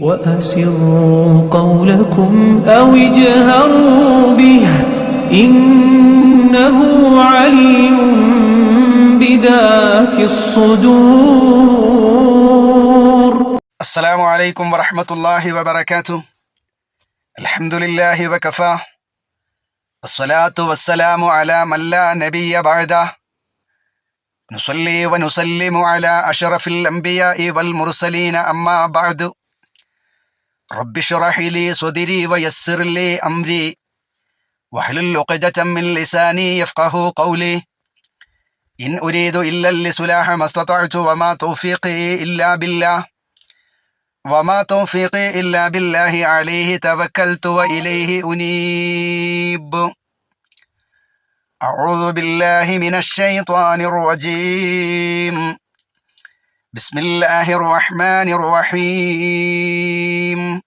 وأسروا قولكم أو اجهروا به إنه عليم بذات الصدور. السلام عليكم ورحمة الله وبركاته. الحمد لله وكفى. والصلاة والسلام على من لا نبي بعده. نصلي ونسلم على أشرف الأنبياء والمرسلين أما بعد. رب اشرح لي صدري ويسر لي أمري. واحلل عقدة من لساني يفقه قولي. إن أريد إلا الإصلاح ما استطعت وما توفيقي إلا بالله. وما توفيقي إلا بالله عليه توكلت وإليه أنيب. أعوذ بالله من الشيطان الرجيم. بسم الله الرحمن الرحيم.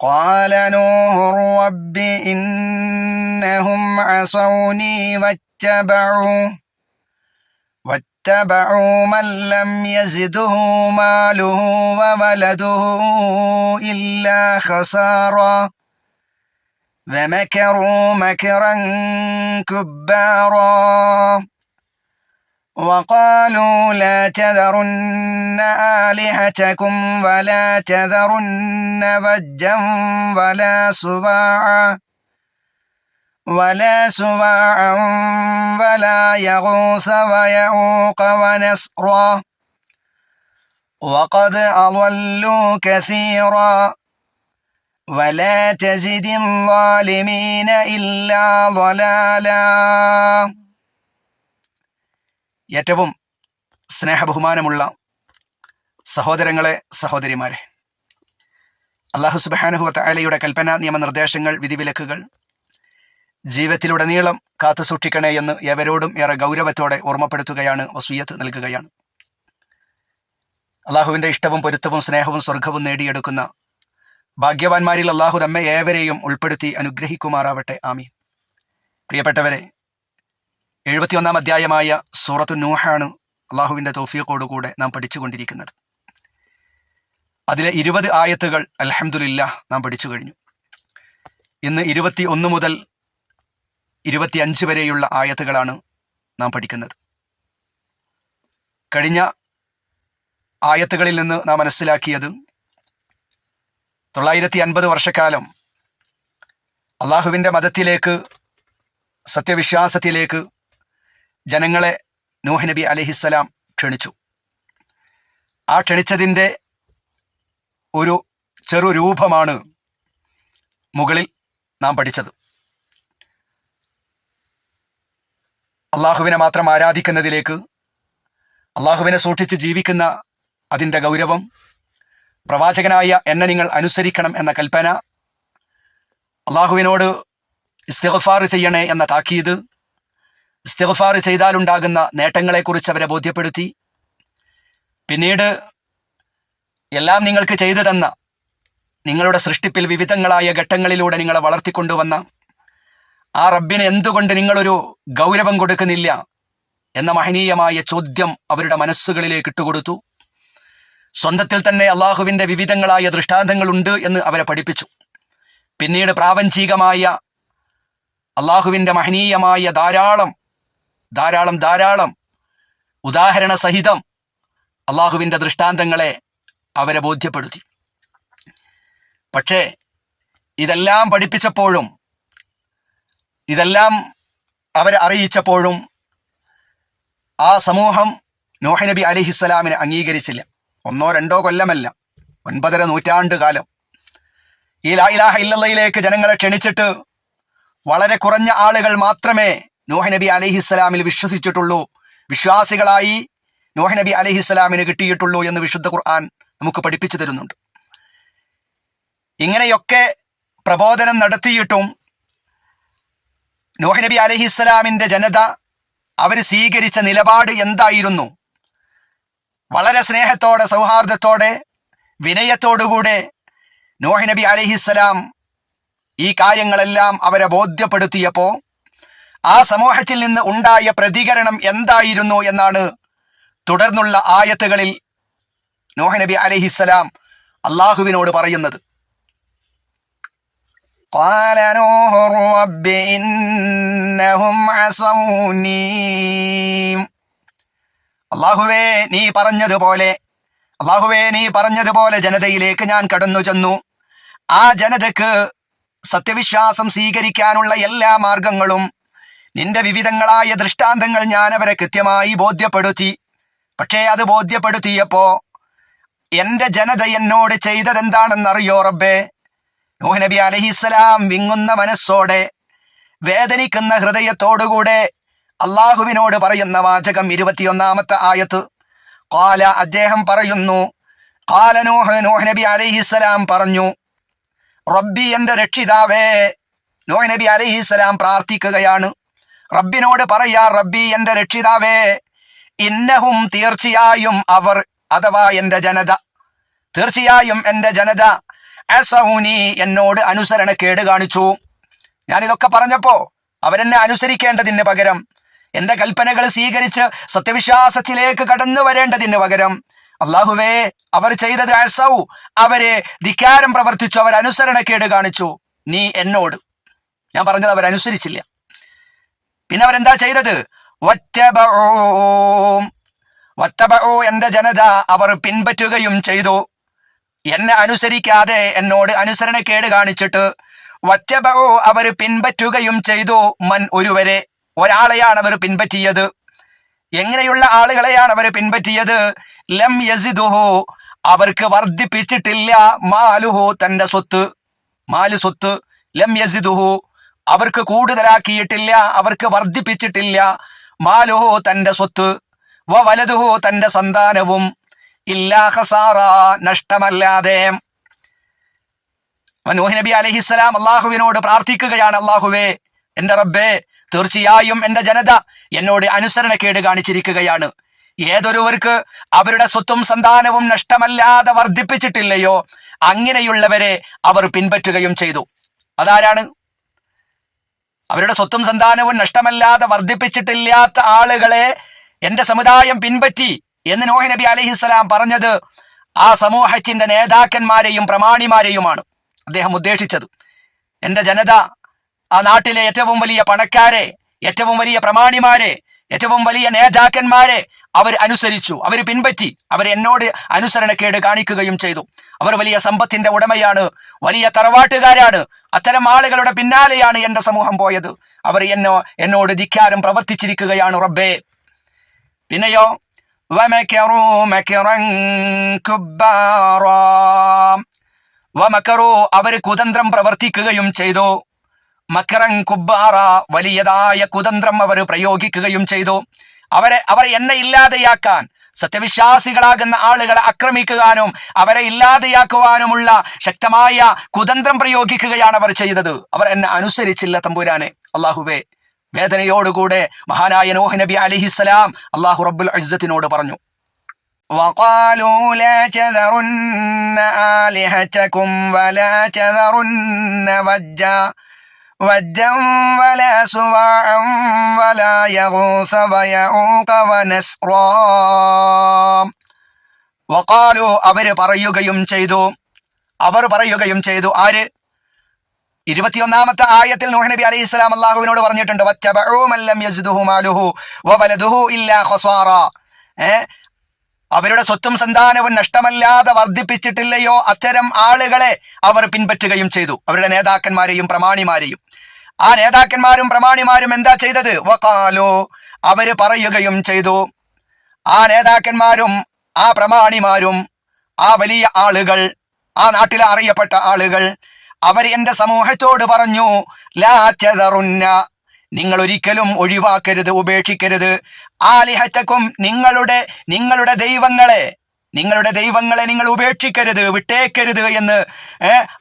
قال نوح رب إنهم عصوني واتبعوا واتبعوا من لم يزده ماله وولده إلا خسارا. ومكروا مكرا كبارا وقالوا لا تذرن آلهتكم ولا تذرن وجا ولا سواعا ولا سواعا ولا يغوث ويعوق ونسرا وقد أضلوا كثيرا ولا تزد الظالمين إلا ضلالا ഏറ്റവും സ്നേഹബഹുമാനമുള്ള സഹോദരങ്ങളെ സഹോദരിമാരെ അള്ളാഹു സുബാനുഹുവത്ത അലയുടെ കൽപ്പന നിയമനിർദ്ദേശങ്ങൾ വിധിവിലക്കുകൾ ജീവിതത്തിലുടനീളം കാത്തു സൂക്ഷിക്കണേ എന്ന് എവരോടും ഏറെ ഗൗരവത്തോടെ ഓർമ്മപ്പെടുത്തുകയാണ് വസൂയത്ത് നൽകുകയാണ് അള്ളാഹുവിൻ്റെ ഇഷ്ടവും പൊരുത്തവും സ്നേഹവും സ്വർഗവും നേടിയെടുക്കുന്ന ഭാഗ്യവാന്മാരിൽ അള്ളാഹു നമ്മെ ഏവരെയും ഉൾപ്പെടുത്തി അനുഗ്രഹിക്കുമാറാവട്ടെ. ആമീൻ. പ്രിയപ്പെട്ടവരെ എഴുപത്തിയൊന്നാം അധ്യായമായ സൂറത്തു നൂഹാണ് അള്ളാഹുവിന്റെ തോഫിയക്കോടുകൂടെ നാം പഠിച്ചുകൊണ്ടിരിക്കുന്നത്. അതിലെ ഇരുപത് ആയത്തുകൾ അലഹമുല്ല നാം പഠിച്ചു കഴിഞ്ഞു. ഇന്ന് ഇരുപത്തി ഒന്ന് മുതൽ ഇരുപത്തിയഞ്ച് വരെയുള്ള ആയത്തുകളാണ് നാം പഠിക്കുന്നത്. കഴിഞ്ഞ ആയത്തുകളിൽ നിന്ന് നാം മനസ്സിലാക്കിയത് തൊള്ളായിരത്തി അൻപത് വർഷക്കാലം അള്ളാഹുവിന്റെ മതത്തിലേക്ക് സത്യവിശ്വാസത്തിലേക്ക് ജനങ്ങളെ നൂഹ് നബി അലഹിസ്സലാം ക്ഷണിച്ചു. ആ ക്ഷണിച്ചതിന്റെ ഒരു ചെറു രൂപമാണ് മുകളിൽ നാം പഠിച്ചത്. അള്ളാഹുവിനെ മാത്രം ആരാധിക്കുന്നതിലേക്ക് അള്ളാഹുവിനെ സൂക്ഷിച്ച് ജീവിക്കുന്ന അതിന്റെ ഗൗരവം പ്രവാചകനായ എന്നെ നിങ്ങൾ അനുസരിക്കണം എന്ന കൽപ്പന. അള്ളാഹുവിനോട് ഇസ്തിഗ്ഫാർ ചെയ്യണേ എന്ന താക്കീത്. ഇസ്തിഗ്ഫാർ ചെയ്താലുണ്ടാകുന്ന നേട്ടങ്ങളെക്കുറിച്ച് അവരെ ബോധ്യപ്പെടുത്തി. പിന്നീട് എല്ലാം നിങ്ങൾക്ക് ചെയ്തു തന്ന നിങ്ങളുടെ സൃഷ്ടിപ്പിൽ വിവിധങ്ങളായ ഘട്ടങ്ങളിലൂടെ നിങ്ങളെ വളർത്തിക്കൊണ്ടുവന്ന ആ റബ്ബിന് എന്തുകൊണ്ട് നിങ്ങളൊരു ഗൗരവം കൊടുക്കുന്നില്ല എന്ന മഹനീയമായ ചോദ്യം അവരുടെ മനസ്സുകളിലേക്ക് ഇട്ടുകൊടുത്തു. സ്വന്തത്തിൽ തന്നെ അള്ളാഹുവിന്റെ വിവിധങ്ങളായ ദൃഷ്ടാന്തങ്ങളുണ്ട് എന്ന് അവരെ പഠിപ്പിച്ചു. പിന്നീട് പ്രാപഞ്ചികമായ അള്ളാഹുവിന്റെ മഹനീയമായ ധാരാളം ധാരാളം ധാരാളം ഉദാഹരണ സഹിതം അള്ളാഹുവിന്റെ ദൃഷ്ടാന്തങ്ങളെ അവരെ ബോധ്യപ്പെടുത്തി. പക്ഷേ ഇതെല്ലാം പഠിപ്പിച്ചപ്പോഴും ഇതെല്ലാം അവരെ അറിയിച്ചപ്പോഴും ആ സമൂഹം നോഹനബി അലിഹിസ്സലാമിനെ അംഗീകരിച്ചില്ല. ഒന്നോ രണ്ടോ കൊല്ലമല്ല. ഒൻപതര നൂറ്റാണ്ട് കാലം. ഈ ലാ ഇലാഹ ഇല്ലയിലേക്ക് ജനങ്ങളെ ക്ഷണിച്ചിട്ട് വളരെ കുറഞ്ഞ ആളുകൾ മാത്രമേ നൂഹ് നബി അലഹിസ്സലാമിൽ വിശ്വസിച്ചിട്ടുള്ളൂ. വിശ്വാസികളായി നൂഹ് നബി അലഹിസ്സലാമിന് കിട്ടിയിട്ടുള്ളൂ എന്ന് വിശുദ്ധ ഖുർആൻ നമുക്ക് പഠിപ്പിച്ചു തരുന്നുണ്ട്. ഇങ്ങനെയൊക്കെ പ്രബോധനം നടത്തിയിട്ടും നൂഹ് നബി അലഹിസ്സലാമിന്റെ ജനത അവർ സ്വീകരിച്ച നിലപാട് എന്തായിരുന്നു? വളരെ സ്നേഹത്തോടെ സൗഹാർദ്ദത്തോടെ വിനയത്തോടുകൂടെ നോഹ് നബി അലഹിസ്സലാം ഈ കാര്യങ്ങളെല്ലാം അവരെ ബോധ്യപ്പെടുത്തിയപ്പോൾ ആ സമൂഹത്തിൽ നിന്ന് ഉണ്ടായ പ്രതികരണം എന്തായിരുന്നു എന്നാണ് തുടർന്നുള്ള ആയത്തുകളിൽ നോഹ നബി അലഹിസ്സലാം അള്ളാഹുവിനോട് പറയുന്നത് قال نوح رب إنهم عصوني അള്ളാഹുവേ നീ പറഞ്ഞതുപോലെ അള്ളാഹുവേ നീ പറഞ്ഞതുപോലെ ജനതയിലേക്ക് ഞാൻ കടന്നു ചെന്നു. ആ ജനതക്ക് സത്യവിശ്വാസം സ്വീകരിക്കാനുള്ള എല്ലാ മാർഗങ്ങളും നിന്റെ വിവിധങ്ങളായ ദൃഷ്ടാന്തങ്ങൾ ഞാൻ അവരെ കൃത്യമായി ബോധ്യപ്പെടുത്തി. പക്ഷേ അത് ബോധ്യപ്പെടുത്തിയപ്പോ എന്റെ ജനത എന്നോട് ചെയ്തതെന്താണെന്നറിയോ റബ്ബേ? നൂഹ് നബി അലഹിസ്സലാം വിങ്ങുന്ന മനസ്സോടെ വേദനിക്കുന്ന ഹൃദയത്തോടുകൂടെ അള്ളാഹുവിനോട് പറയുന്ന വാചകം ഇരുപത്തിയൊന്നാമത്തെ ആയത്ത്. കാല അദ്ദേഹം പറയുന്നു കാല നൂഹ് നൂഹ് നബി അലഹിസ്സലാം പറഞ്ഞു റബ്ബി എന്റെ രക്ഷിതാവേ നൂഹ് നബി അലഹിസ്സലാം പ്രാർത്ഥിക്കുകയാണ്. റബ്ബിനോട് പറയാ റബ്ബി എന്റെ രക്ഷിതാവേ ഇന്നഹും തീർച്ചയായും അവർ അഥവാ എന്റെ ജനത തീർച്ചയായും എന്റെ ജനത അസൗനി എന്നോട് അനുസരണക്കേട് കാണിച്ചു. ഞാനിതൊക്കെ പറഞ്ഞപ്പോ അവരെന്നെ അനുസരിക്കേണ്ടതിന് പകരം എന്റെ കൽപ്പനകൾ സ്വീകരിച്ച് സത്യവിശ്വാസത്തിലേക്ക് കടന്നു വരേണ്ടതിന് പകരം അള്ളാഹുവേ അവർ ചെയ്തത് അസൗ അവരെ ധിക്കാരം പ്രവർത്തിച്ചു അവർ അനുസരണക്കേട് കാണിച്ചു. നീ എന്നോട്. ഞാൻ പറഞ്ഞത് അവരനുസരിച്ചില്ല. പിന്നെ അവരെന്താ ചെയ്തത്? വറ്റബോ എന്റെ ജനത അവർ പിൻപറ്റുകയും ചെയ്തു. എന്നെ അനുസരിക്കാതെ എന്നോട് അനുസരണക്കേട് കാണിച്ചിട്ട് വറ്റബോ അവർ പിൻപറ്റുകയും ചെയ്തു മൻ ഒരുവരെ. ഒരാളെയാണ് അവർ പിൻപറ്റിയത്. എങ്ങനെയുള്ള ആളുകളെയാണ് അവർ പിൻപറ്റിയത്? ലം യസിദുഹു അവർക്ക് വർദ്ധിപ്പിച്ചിട്ടില്ല മാലുഹു തന്റെ സ്വത്ത്. മാലു സ്വത്ത് ലം യസിദുഹു അവർക്ക് കൂടുതലാക്കിയിട്ടില്ല അവർക്ക് വർദ്ധിപ്പിച്ചിട്ടില്ല. മാലുഹു തന്റെ സ്വത്ത് വ വലതുഹു തന്റെ സന്താനവും. ഇല്ലാ ഹസാറ നഷ്ടമല്ലാതെ. നബി അലഹിസ്സലാം അള്ളാഹുവിനോട് പ്രാർത്ഥിക്കുകയാണ് അള്ളാഹുവേ എന്റെ റബ്ബേ തീർച്ചയായും എന്റെ ജനത എന്നോട് അനുസരണക്കേട് കാണിച്ചിരിക്കുകയാണ്. ഏതൊരുവർക്ക് അവരുടെ സ്വത്തും സന്താനവും നഷ്ടമല്ലാതെ വർദ്ധിപ്പിച്ചിട്ടില്ലയോ അങ്ങനെയുള്ളവരെ അവർ പിൻപറ്റുകയും ചെയ്തു. അതാരാണ്? അവരുടെ സ്വത്തും സന്താനവും നഷ്ടമല്ലാതെ വർദ്ധിപ്പിച്ചിട്ടില്ലാത്ത ആളുകളെ എന്റെ സമുദായം പിൻപറ്റി എന്ന് നോഹി നബി അലഹിസ്സലാം പറഞ്ഞത് ആ സമൂഹത്തിന്റെ നേതാക്കന്മാരെയും പ്രമാണിമാരെയുമാണ്. അദ്ദേഹം ഉദ്ദേശിച്ചത് എന്റെ ജനത ആ നാട്ടിലെ ഏറ്റവും വലിയ പണക്കാരെ ഏറ്റവും വലിയ പ്രമാണിമാരെ ഏറ്റവും വലിയ നേതാക്കന്മാരെ അവർ അനുസരിച്ചു. അവർ പിൻപറ്റി. അവർ എന്നോട് അനുസരണക്കേട് കാണിക്കുകയും ചെയ്തു. അവർ വലിയ സമ്പത്തിന്റെ ഉടമയാണ്. വലിയ തറവാട്ടുകാരാണ്. അത്തരം ആളുകളുടെ പിന്നാലെയാണ് എന്റെ സമൂഹം പോയത്. അവർ എന്നോ എന്നോട് ധിക്കാരം പ്രവർത്തിച്ചിരിക്കുകയാണ് റബ്ബേ. പിന്നെയോ അവർ കുതന്ത്രം പ്രവർത്തിക്കുകയും ചെയ്തു. മക്കറൻ കുബ്ബാറ വലിയതായ കുതന്ത്രം അവർ പ്രയോഗിക്കുകയും ചെയ്തു അവരെ അവർ എന്നെ ഇല്ലാതെയാക്കാൻ സത്യവിശ്വാസികളാകുന്ന ആളുകളെ ആക്രമിക്കുവാനും അവരെ ഇല്ലാതെയാക്കുവാനുമുള്ള ശക്തമായ കുതന്ത്രം പ്രയോഗിക്കുകയാണ് അവർ ചെയ്തത് അവർ എന്നെ അനുസരിച്ചില്ല തമ്പുരാനെ അള്ളാഹുവേ വേദനയോടുകൂടെ മഹാനായ നോഹ് നബി അലിഹിസ്സലാം അള്ളാഹു റബ്ബുൽ ഇസ്സത്തിനോട് പറഞ്ഞു وقالوا لا تذرن آلهتكم ولا تذرن وجا ودا ولا سواعا ولا يغوث ويعوق ونسرا وقالوا അവർ പറയുകയും ചെയ്തു അവർ പറയുകയും ചെയ്തു ആര് ഇരുപത്തിയൊന്നാമത്തെ ആയത്തിൽ നൂഹ് നബി അലൈഹി സ്വലാം അള്ളാഹുവിനോട് പറഞ്ഞിട്ടുണ്ട് അവരുടെ സ്വത്തും സന്താനവും നഷ്ടമല്ലാതെ വർദ്ധിപ്പിച്ചിട്ടില്ലയോ അത്തരം ആളുകളെ അവർ പിൻപറ്റുകയും ചെയ്തു. അവരുടെ നേതാക്കന്മാരെയും പ്രമാണിമാരെയും. ആ നേതാക്കന്മാരും പ്രമാണിമാരും എന്താ ചെയ്തത്? വക്കാലോ അവർ പറയുകയും ചെയ്തു. ആ നേതാക്കന്മാരും ആ പ്രമാണിമാരും ആ വലിയ ആളുകൾ ആ നാട്ടിലെ അറിയപ്പെട്ട ആളുകൾ അവർ എന്റെ സമൂഹത്തോട് പറഞ്ഞു ലാ ചെതറുന്ന നിങ്ങൾ ഒരിക്കലും ഒഴിവാക്കരുത് ഉപേക്ഷിക്കരുത്. ആലിഹറ്റക്കും നിങ്ങളുടെ നിങ്ങളുടെ ദൈവങ്ങളെ നിങ്ങളുടെ ദൈവങ്ങളെ നിങ്ങൾ ഉപേക്ഷിക്കരുത് വിട്ടേക്കരുത് എന്ന്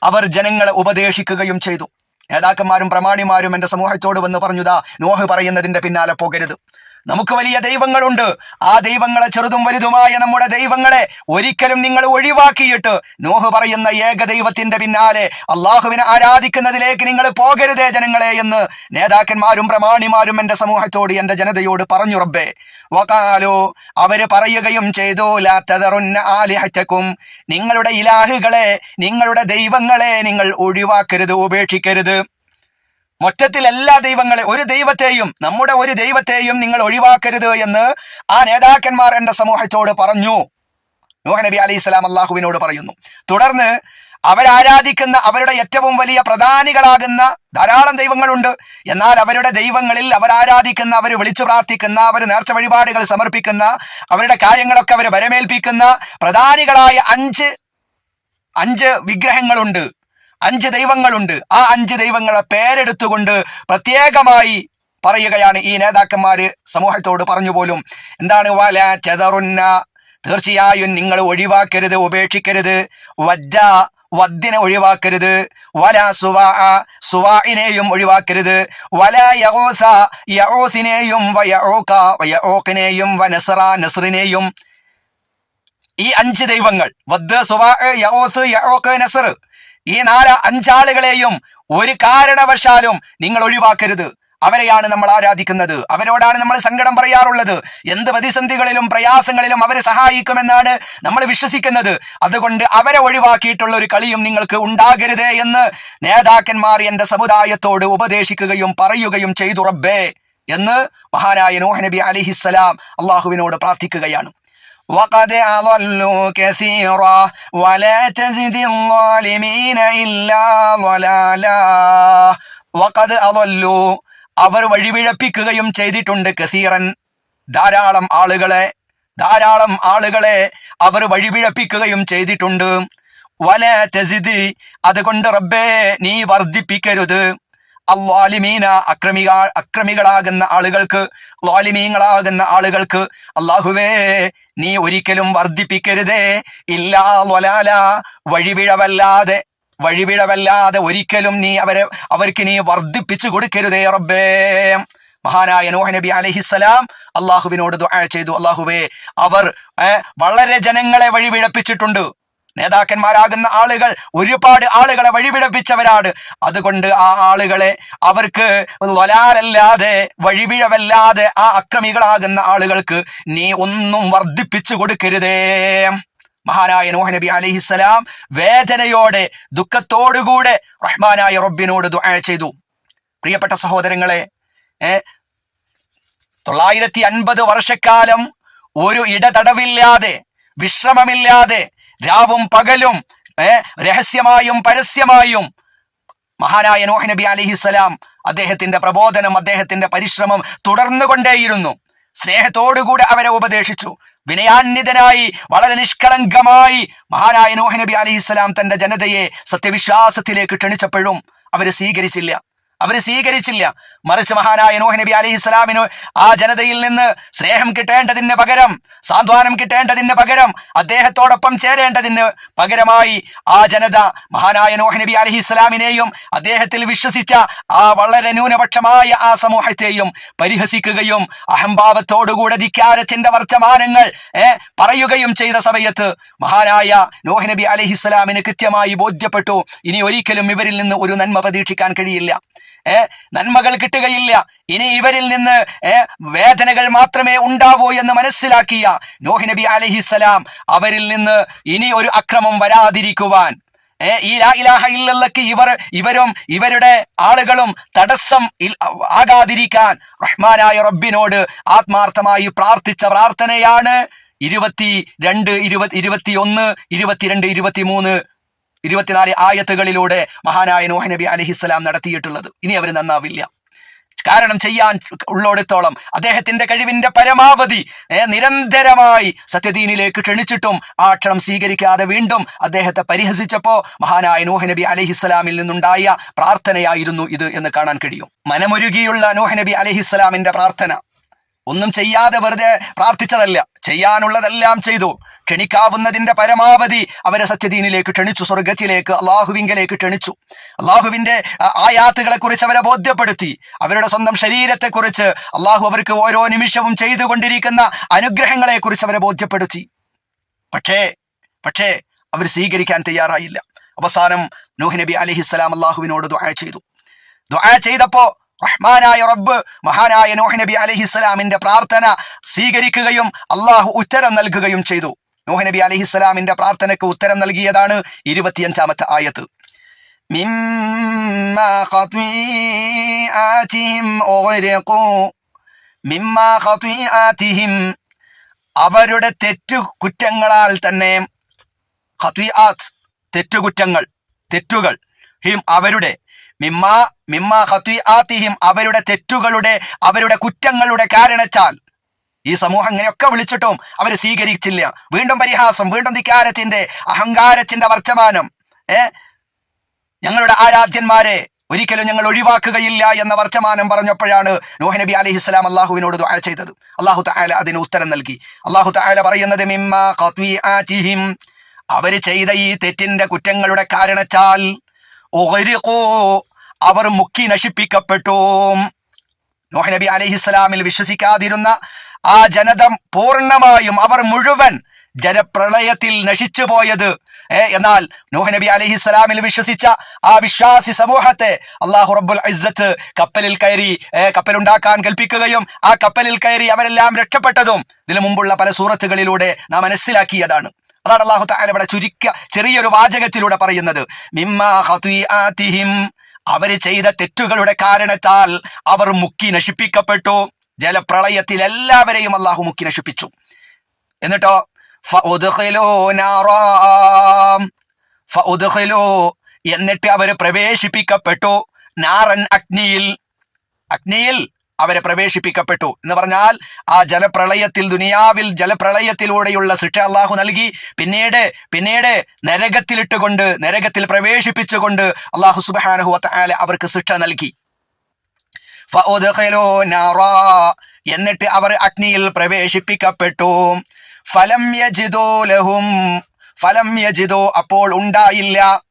അവർ ജനങ്ങളെ ഉപദേശിക്കുകയും ചെയ്തു. നേതാക്കന്മാരും പ്രമാണിമാരും എന്റെ സമൂഹത്തോട് വന്ന് പറഞ്ഞുതാ നോഹ് പറയുന്നതിന്റെ പിന്നാലെ പോകരുത്. നമുക്ക് വലിയ ദൈവങ്ങളുണ്ട്. ആ ദൈവങ്ങളെ ചെറുതും വലുതുമായ നമ്മുടെ ദൈവങ്ങളെ ഒരിക്കലും നിങ്ങൾ ഒഴിവാക്കിയിട്ട് നോഹ് പറയുന്ന ഏക ദൈവത്തിന്റെ പിന്നാലെ അള്ളാഹുവിനെ ആരാധിക്കുന്നതിലേക്ക് നിങ്ങൾ പോകരുതേ ജനങ്ങളെ എന്ന് നേതാക്കന്മാരും പ്രമാണിമാരും എന്റെ സമൂഹത്തോട് എന്റെ ജനതയോട് പറഞ്ഞു റബ്ബേ. വകാലോ അവർ പറയുകയും ചെയ്തു ആലിഹറ്റക്കും നിങ്ങളുടെ ഇലാഹുകളെ നിങ്ങളുടെ ദൈവങ്ങളെ നിങ്ങൾ ഒഴിവാക്കരുത് ഉപേക്ഷിക്കരുത്. മൊത്തത്തിൽ എല്ലാ ദൈവങ്ങളെ ഒരു ദൈവത്തെയും നമ്മുടെ ഒരു ദൈവത്തെയും നിങ്ങൾ ഒഴിവാക്കരുത് എന്ന് ആ നേതാക്കന്മാർ എന്റെ സമൂഹത്തോട് പറഞ്ഞു. നൂഹ് നബി അലൈഹി സ്വലാം അള്ളാഹുവിനോട് പറയുന്നു. തുടർന്ന് അവരാരാധിക്കുന്ന അവരുടെ ഏറ്റവും വലിയ പ്രധാനികളാകുന്ന ധാരാളം ദൈവങ്ങളുണ്ട്. എന്നാൽ അവരുടെ ദൈവങ്ങളിൽ അവർ ആരാധിക്കുന്ന അവർ വിളിച്ചു പ്രാർത്ഥിക്കുന്ന അവർ നേർച്ച വഴിപാടുകൾ സമർപ്പിക്കുന്ന അവരുടെ കാര്യങ്ങളൊക്കെ അവർ വരമേൽപ്പിക്കുന്ന പ്രധാനികളായ അഞ്ച് അഞ്ച് വിഗ്രഹങ്ങളുണ്ട്. അഞ്ച് ദൈവങ്ങളുണ്ട്. ആ അഞ്ച് ദൈവങ്ങളെ പേരെടുത്തുകൊണ്ട് പ്രത്യേകമായി പറയുകയാണ് ഈ നേതാക്കന്മാര് സമൂഹത്തോട് പറഞ്ഞു പോലും എന്താണ്? വല ചെതറുന്ന തീർച്ചയായും നിങ്ങൾ ഒഴിവാക്കരുത് ഉപേക്ഷിക്കരുത്. വജ്ജ വദ്ദിനെ ഒഴിവാക്കരുത്. വല സുവാ സുവാഇനെയും ഒഴിവാക്കരുത്. വല യഹോസ യഹോസിനെയും വയഹോക്ക വ വനസറ നസറിനെയും ഈ അഞ്ച് ദൈവങ്ങൾ വദ് സുവാ യഹോസ് യഹോക്ക് നസർ. ഈ നാല് അഞ്ചാളുകളെയും ഒരു കാരണവശാലും നിങ്ങൾ ഒഴിവാക്കരുത്. അവരെയാണ് നമ്മൾ ആരാധിക്കുന്നത്. അവരോടാണ് നമ്മൾ സങ്കടം പറയാറുള്ളത്. എന്ത് പ്രതിസന്ധികളിലും പ്രയാസങ്ങളിലും അവരെ സഹായിക്കുമെന്നാണ് നമ്മൾ വിശ്വസിക്കുന്നത്. അതുകൊണ്ട് അവരെ ഒഴിവാക്കിയിട്ടുള്ള ഒരു കളിയും നിങ്ങൾക്ക് ഉണ്ടാകരുതേ എന്ന് നേതാക്കന്മാർ എന്റെ സമുദായത്തോട് ഉപദേശിക്കുകയും പറയുകയും ചെയ്തു റബ്ബേ എന്ന് മഹാനായ നോഹനബി അലിഹിസ്സലാം അള്ളാഹുവിനോട് പ്രാർത്ഥിക്കുകയാണ്. وقد أضلوا كثيرا ولا تزد الظالمين إلا ضلالا وقد أضلوا അവർ വഴിപിഴപ്പിക്കുകയും ചെയ്തിട്ടുണ്ട് കസീറൻ ധാരാളം ആളുകളെ ധാരാളം ആളുകളെ അവർ വഴിപിഴപ്പിക്കുകയും ചെയ്തിട്ടുണ്ട് വല തസിദ് അതുകൊണ്ട് റബ്ബേ നീ വർദ്ധിപ്പിക്കരുത് അള്ളാലിമീന അക്രമിക അക്രമികളാകുന്ന ആളുകൾക്ക് ലാലിമീങ്ങളാകുന്ന ആളുകൾക്ക് അള്ളാഹുവേ നീ ഒരിക്കലും വർദ്ധിപ്പിക്കരുതേ. ഇല്ലാ ലൊലാല വഴിവിഴവല്ലാതെ വഴിവിഴവല്ലാതെ ഒരിക്കലും നീ അവരെ അവർക്ക് നീ വർദ്ധിപ്പിച്ചു കൊടുക്കരുതേ റബ്ബേ. മഹാനായ നോഹ നബി അലഹിസ്സലാം അള്ളാഹുവിനോട് ദുആ ചെയ്തു. അള്ളാഹുവേ അവർ വളരെ ജനങ്ങളെ വഴിപിഴപ്പിച്ചിട്ടുണ്ട് നേതാക്കന്മാരാകുന്ന ആളുകൾ ഒരുപാട് ആളുകളെ വഴിപിഴപ്പിച്ചവരാണ്. അതുകൊണ്ട് ആ ആളുകളെ അവർക്ക് വലാലല്ലാതെ വഴിപിഴവല്ലാതെ ആ അക്രമികളാകുന്ന ആളുകൾക്ക് നീ ഒന്നും വർദ്ധിപ്പിച്ചു കൊടുക്കരുതേ. മഹാനായ നോഹനബി നബി അലഹിസ്സലാം വേദനയോടെ ദുഃഖത്തോടുകൂടെ റഹ്മാനായ റബ്ബിനോട് ദുആ ചെയ്തു. പ്രിയപ്പെട്ട സഹോദരങ്ങളെ തൊള്ളായിരത്തി അൻപത് വർഷക്കാലം ഒരു ഇടതടവില്ലാതെ വിശ്രമമില്ലാതെ രാവും പകലും രഹസ്യമായും പരസ്യമായും. മഹാനായ നോഹ് നബി അലിഹിസ്സലാം അദ്ദേഹത്തിന്റെ പ്രബോധനം അദ്ദേഹത്തിന്റെ പരിശ്രമം തുടർന്നു തുടർന്നുകൊണ്ടേയിരുന്നു. സ്നേഹത്തോടുകൂടെ അവരെ ഉപദേശിച്ചു. വിനയാന്വിതനായി വളരെ നിഷ്കളങ്കമായി മഹാനായ നോഹ് നബി അലിഹിസ്സലാം തന്റെ ജനതയെ സത്യവിശ്വാസത്തിലേക്ക് ക്ഷണിച്ചപ്പോഴും അവർ സ്വീകരിച്ചില്ല. അവർ സ്വീകരിച്ചില്ല. മറിച്ച് മഹാനായ നോഹ് നബി അലി ഇസ്ലാമിന് ആ ജനതയിൽ നിന്ന് സ്നേഹം കിട്ടേണ്ടതിന് പകരം സാന്ത്വനം കിട്ടേണ്ടതിന് പകരം അദ്ദേഹത്തോടൊപ്പം ചേരേണ്ടതിന് പകരമായി ആ ജനത മഹാനായ നോഹ് നബി അലി ഇസ്ലാമിനെയും അദ്ദേഹത്തിൽ വിശ്വസിച്ച ആ വളരെ ന്യൂനപക്ഷമായ ആ സമൂഹത്തെയും പരിഹസിക്കുകയും അഹംഭാവത്തോടുകൂടെ ധിക്കാരത്തിന്റെ വർത്തമാനങ്ങൾ പറയുകയും ചെയ്ത സമയത്ത് മഹാനായ നോഹ് നബി അലി ഇസ്ലാമിന് കൃത്യമായി ബോധ്യപ്പെട്ടു. ഇനി ഒരിക്കലും ഇവരിൽ നിന്ന് ഒരു നന്മ പ്രതീക്ഷിക്കാൻ കഴിയില്ല. നന്മകൾ കിട്ടുകയില്ല. ഇനി ഇവരിൽ നിന്ന് വേദനകൾ മാത്രമേ ഉണ്ടാവൂ എന്ന് മനസ്സിലാക്കിയ നോഹി നബി അലഹിസലാം അവരിൽ നിന്ന് ഇനി ഒരു അക്രമം വരാതിരിക്കുവാൻ. ഈ ലാ ഇലാഹ ഇല്ലല്ലക്ക് ഇവർ ഇവരും ഇവരുടെ ആളുകളും തടസ്സം ആകാതിരിക്കാൻ റഹ്മാനായ റബ്ബിനോട് ആത്മാർത്ഥമായി പ്രാർത്ഥിച്ച പ്രാർത്ഥനയാണ് ഇരുപത്തി രണ്ട് ഇരുപത്തി ഇരുപത്തി ഒന്ന് ഇരുപത്തിരണ്ട് ഇരുപത്തിമൂന്ന് ഇരുപത്തിനാല് ആയത്തുകളിലൂടെ മഹാനായ നോഹ നബി അലഹിസ്സലാം നടത്തിയിട്ടുള്ളത്. ഇനി അവർ നന്നാവില്ല. കാരണം ചെയ്യാൻ ഉള്ളോടത്തോളം അദ്ദേഹത്തിന്റെ കഴിവിന്റെ പരമാവധി നിരന്തരമായി സത്യദീനിലേക്ക് ക്ഷണിച്ചിട്ടും ആ ക്ഷണം സ്വീകരിക്കാതെ വീണ്ടും അദ്ദേഹത്തെ പരിഹസിച്ചപ്പോൾ മഹാനായ നൂഹ് നബി അലഹിസ്സലാമിൽ നിന്നുണ്ടായ പ്രാർത്ഥനയായിരുന്നു ഇത് എന്ന് കാണാൻ കഴിയും. മനമൊരുകിയുള്ള നൂഹ് നബി അലഹിസ്സലാമിന്റെ പ്രാർത്ഥന. ഒന്നും ചെയ്യാതെ വെറുതെ പ്രാർത്ഥിച്ചതല്ല ചെയ്യാനുള്ളതെല്ലാം ചെയ്തു. ക്ഷണിക്കാവുന്നതിന്റെ പരമാവധി അവരെ സത്യദീനിലേക്ക് ക്ഷണിച്ചു സ്വർഗത്തിലേക്ക് അള്ളാഹുവിങ്കലേക്ക് ക്ഷണിച്ചു. അള്ളാഹുവിന്റെ ആയാത്തുകളെ കുറിച്ച് അവരെ ബോധ്യപ്പെടുത്തി. അവരുടെ സ്വന്തം ശരീരത്തെക്കുറിച്ച് അള്ളാഹു അവർക്ക് ഓരോ നിമിഷവും ചെയ്തുകൊണ്ടിരിക്കുന്ന അനുഗ്രഹങ്ങളെ കുറിച്ച് അവരെ ബോധ്യപ്പെടുത്തി. പക്ഷേ പക്ഷേ അവർ സ്വീകരിക്കാൻ തയ്യാറായില്ല. അവസാനം നൂഹ് നബി അലഹിസ്സലാം അള്ളാഹുവിനോട് ദുആ ചെയ്തു. ദുആ ചെയ്തപ്പോ റഹ്മാനായ റബ്ബ് മഹാനായ നൂഹ് നബി അലഹിസ്സലാമിന്റെ പ്രാർത്ഥന സ്വീകരിക്കുകയും അള്ളാഹു ഉത്തരം നൽകുകയും ചെയ്തു. നൂഹ് നബി അലഹിസ്സലാമിന്റെ പ്രാർത്ഥനയ്ക്ക് ഉത്തരം നൽകിയതാണ് ഇരുപത്തിയഞ്ചാമത്തെ ആയത്ത്. അവരുടെ തെറ്റു കുറ്റങ്ങളാൽ തന്നെ തെറ്റുകുറ്റങ്ങൾ തെറ്റുകൾ ഹിം അവരുടെ മിമ്മ മിമ്മ ആത്തിഹിം അവരുടെ തെറ്റുകളുടെ അവരുടെ കുറ്റങ്ങളുടെ കാരണത്താൽ ഈ സമൂഹം ഇങ്ങനെയൊക്കെ വിളിച്ചിട്ടും അവർ സ്വീകരിച്ചില്ല. വീണ്ടും പരിഹാസം വീണ്ടും ധിക്കാരത്തിന്റെ അഹങ്കാരത്തിന്റെ വർത്തമാനം. ഏ? ഞങ്ങളുടെ ആരാധ്യന്മാരെ ഒരിക്കലും ഞങ്ങൾ ഒഴിവാക്കുകയില്ല എന്ന വർത്തമാനം പറഞ്ഞപ്പോഴാണ് നൂഹ് നബി അലൈഹി സ്വലാം അള്ളാഹുവിനോട് ദുആ ചെയ്തത്. അള്ളാഹു തആല അതിന് ഉത്തരം നൽകി. അള്ളാഹു തആല പറയുന്നത് അവർ ചെയ്ത ഈ തെറ്റിന്റെ കുറ്റങ്ങളുടെ കാരണത്താൽ അവർ മുക്കി നശിപ്പിക്കപ്പെട്ടു. നോഹ് നബി അലൈഹിസ്സലാമിൽ വിശ്വസിക്കാതിരുന്ന ആ ജനത പൂർണമായും അവർ മുഴുവൻ ജനപ്രളയത്തിൽ നശിച്ചു പോയത് എന്നാൽ നോഹ നബി അലൈഹിസ്സലാമിൽ വിശ്വസിച്ച ആ വിശ്വാസി സമൂഹത്തെ അള്ളാഹു റബ്ബുൽ ഇസ്സത്ത് കപ്പലിൽ കയറി കപ്പലുണ്ടാക്കാൻ കൽപ്പിക്കുകയും ആ കപ്പലിൽ കയറി അവരെല്ലാം രക്ഷപ്പെട്ടതും ഇതിനു മുമ്പുള്ള പല സൂറത്തുകളിലൂടെ നാം മനസ്സിലാക്കിയതാണ്. അതാണ് അള്ളാഹു താല ഇവിടെ ചുരുക്ക ചെറിയൊരു വാചകത്തിലൂടെ പറയുന്നത്. അവർ ചെയ്ത തെറ്റുകളുടെ കാരണത്താൽ അവർ മുക്കി നശിപ്പിക്കപ്പെട്ടു. ജലപ്രളയത്തിൽ എല്ലാവരെയും അള്ളാഹു മുക്കി നശിപ്പിച്ചു എന്നിട്ടോ. എന്നിട്ട് അവർ പ്രവേശിപ്പിക്കപ്പെട്ടു നാറൻ അഗ്നിയിൽ അഗ്നിയിൽ അവരെ പ്രവേശിപ്പിക്കപ്പെട്ടു എന്ന് പറഞ്ഞാൽ ആ ജലപ്രളയത്തിൽ ദുനിയാവിൽ ജലപ്രളയത്തിലൂടെയുള്ള ശിക്ഷ അള്ളാഹു നൽകി പിന്നീട് പിന്നീട് നരകത്തിലിട്ടുകൊണ്ട് നരകത്തിൽ പ്രവേശിപ്പിച്ചുകൊണ്ട് അള്ളാഹു സുബാനഹു അവർക്ക് ശിക്ഷ നൽകി. എന്നിട്ട് അവർ അഗ്നിയിൽ പ്രവേശിപ്പിക്കപ്പെട്ടു. ഫലം യജിതോ ലഹും. ഫലം യജിതോ അപ്പോൾ ഉണ്ടായില്ല.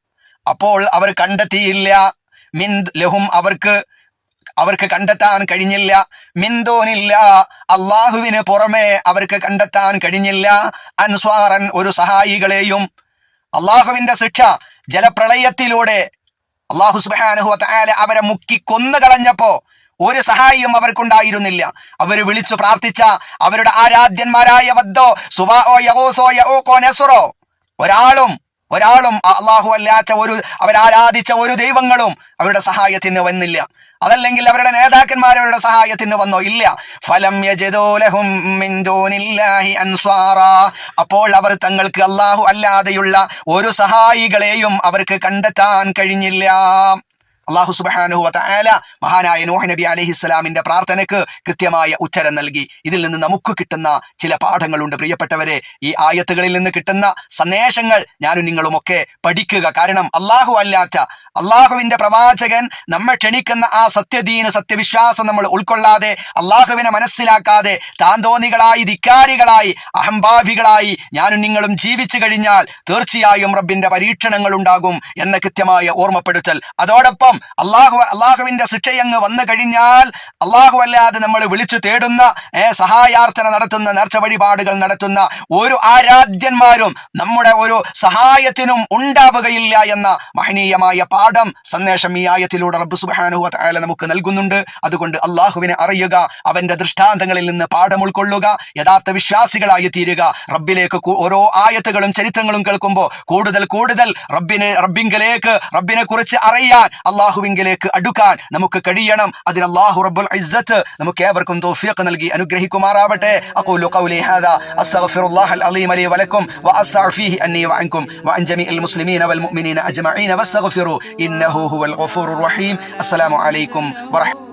അപ്പോൾ അവർ കണ്ടെത്തിയില്ല. മിൻ ലഹും അവർക്ക് അവർക്ക് കണ്ടെത്താൻ കഴിഞ്ഞില്ല. മിന്തോനില്ല അള്ളാഹുവിന് പുറമെ അവർക്ക് കണ്ടെത്താൻ കഴിഞ്ഞില്ല. അൻസ്വാറൻ ഒരു സഹായികളെയും. അള്ളാഹുവിന്റെ ശിക്ഷ ജലപ്രളയത്തിലൂടെ അള്ളാഹു സുബാനുഹു അവരെ മുക്കി കൊന്നു കളഞ്ഞപ്പോ ഒരു സഹായിയും അവർക്കുണ്ടായിരുന്നില്ല. അവർ വിളിച്ചു പ്രാർത്ഥിച്ച അവരുടെ ആരാധ്യന്മാരായ വദ്ദോ സുബാഓ യഹോസോ നെസുറോ ഒരാളും ഒരാളും അള്ളാഹു അല്ലാത്ത ഒരു അവരാരാധിച്ച ഒരു ദൈവങ്ങളും അവരുടെ സഹായത്തിന് വന്നില്ല. അതല്ലെങ്കിൽ അവരുടെ നേതാക്കന്മാർ അവരുടെ സഹായത്തിന് വന്നോ? ഇല്ല. ഫലം. അപ്പോൾ അവർ തങ്ങൾക്ക് അള്ളാഹു അല്ലാതെയുള്ള ഒരു സഹായികളെയും അവർക്ക് കണ്ടെത്താൻ കഴിഞ്ഞില്ല. അള്ളാഹു സുബാനുഹു വല മഹാനായ നോഹ് നബി അലൈഹി ഇസ്ലാമിന്റെ പ്രാർത്ഥനയ്ക്ക് കൃത്യമായ ഉത്തരം നൽകി. ഇതിൽ നിന്ന് നമുക്ക് കിട്ടുന്ന ചില പാഠങ്ങളുണ്ട്. പ്രിയപ്പെട്ടവരെ ഈ ആയത്തുകളിൽ നിന്ന് കിട്ടുന്ന സന്ദേശങ്ങൾ ഞാനും നിങ്ങളും ഒക്കെ പഠിക്കുക. കാരണം അള്ളാഹു അല്ലാത്ത അള്ളാഹുവിന്റെ പ്രവാചകൻ നമ്മെ ക്ഷണിക്കുന്ന ആ സത്യദീന സത്യവിശ്വാസം നമ്മൾ ഉൾക്കൊള്ളാതെ അള്ളാഹുവിനെ മനസ്സിലാക്കാതെ താന്തോന്നികളായി ധിക്കാരികളായി അഹംഭാവികളായി ഞാനും നിങ്ങളും ജീവിച്ചു കഴിഞ്ഞാൽ തീർച്ചയായും റബ്ബിന്റെ പരീക്ഷണങ്ങൾ ഉണ്ടാകും എന്ന കൃത്യമായ ഓർമ്മപ്പെടുത്തൽ. അതോടൊപ്പം അള്ളാഹു അള്ളാഹുവിന്റെ ശിക്ഷയങ്ങ് വന്നു കഴിഞ്ഞാൽ അള്ളാഹു അല്ലാതെ നമ്മൾ വിളിച്ചു തേടുന്ന സഹായാർത്ഥന നടത്തുന്ന നേർച്ച വഴിപാടുകൾ നടത്തുന്ന ഒരു ആരാധ്യന്മാരും നമ്മുടെ ഒരു സഹായത്തിനും ഉണ്ടാവുകയില്ല എന്ന മഹനീയമായ പാഠം സന്ദേശം ഈ ആയത്തിലൂടെ റബ്ബ് സുബ്ഹാനഹു വ തആല നമുക്ക് നൽകുന്നുണ്ട്. അതുകൊണ്ട് അള്ളാഹുവിനെ അറിയുക അവന്റെ ദൃഷ്ടാന്തങ്ങളിൽ നിന്ന് പാഠം ഉൾക്കൊള്ളുക യഥാർത്ഥ വിശ്വാസികളായി തീരുക. റബ്ബിലേക്ക് ഓരോ ആയത്തുകളും ചരിത്രങ്ങളും കേൾക്കുമ്പോൾ കൂടുതൽ കൂടുതൽ റബ്ബിനെ റബ്ബിങ്കലേക്ക് റബ്ബിനെ കുറിച്ച് അറിയാൻ അള്ളാഹുവിങ്കിലേക്ക് അടുക്കാൻ നമുക്ക് കഴിയണം. അതിന് അള്ളാഹു റബ്ബുൽ ഇസ്സത്ത് നമുക്ക് ഏവർക്കും തൗഫീഖ് നൽകി അനുഗ്രഹിക്കുമാറാവട്ടെ. അസ്സലാമു അലൈക്കും